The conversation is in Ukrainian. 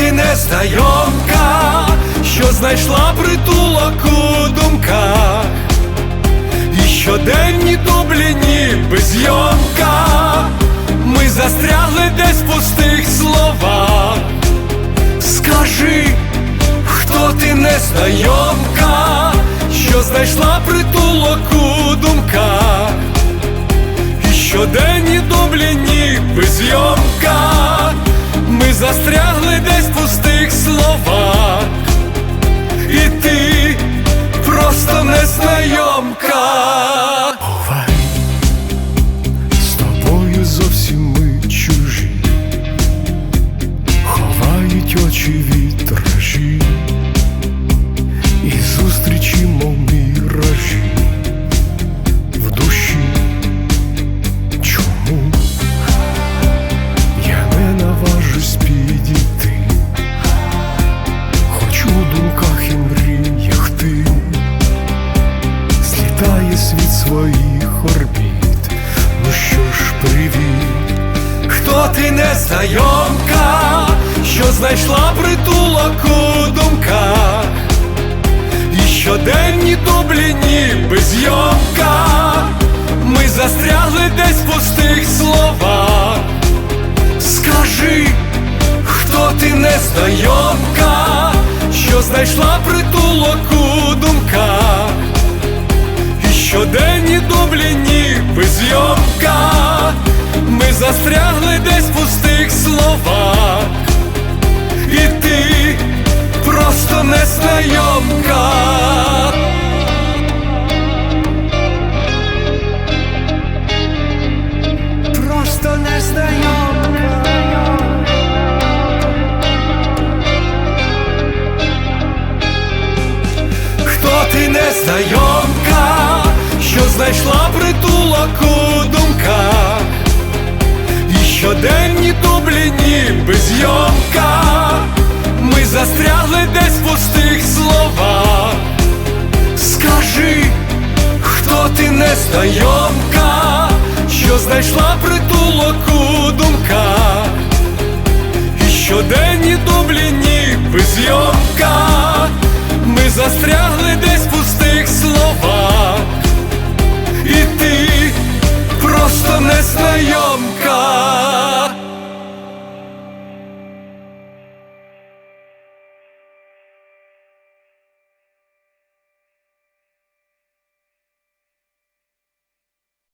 ти незнайомка, що знайшла притулок у думках, і щоденні дубліні безйомка, ми застрягли десь в пустих словах. Скажи, хто ти незнайомка, що знайшла притулок у думках, і щоденні безйомка, незнайомка, що знайшла притулок у думках, і щоденні дубліні безйомка, ми застрягли десь в пустих словах. Скажи, хто ти незнайомка, що знайшла притулок у думках, і щоденні дубліні безйомка, ми застрягли десь словах, і ти просто незнайомка. Просто незнайомка. Хто ти незнайомка, що знайшла безйомка, ми застрягли десь в пустих словах. Скажи, хто ти незнайомка, що знайшла притулок у думках, і щоденні дубліні безйомка, ми застрягли десь в пустих словах, і ти просто незнайомка.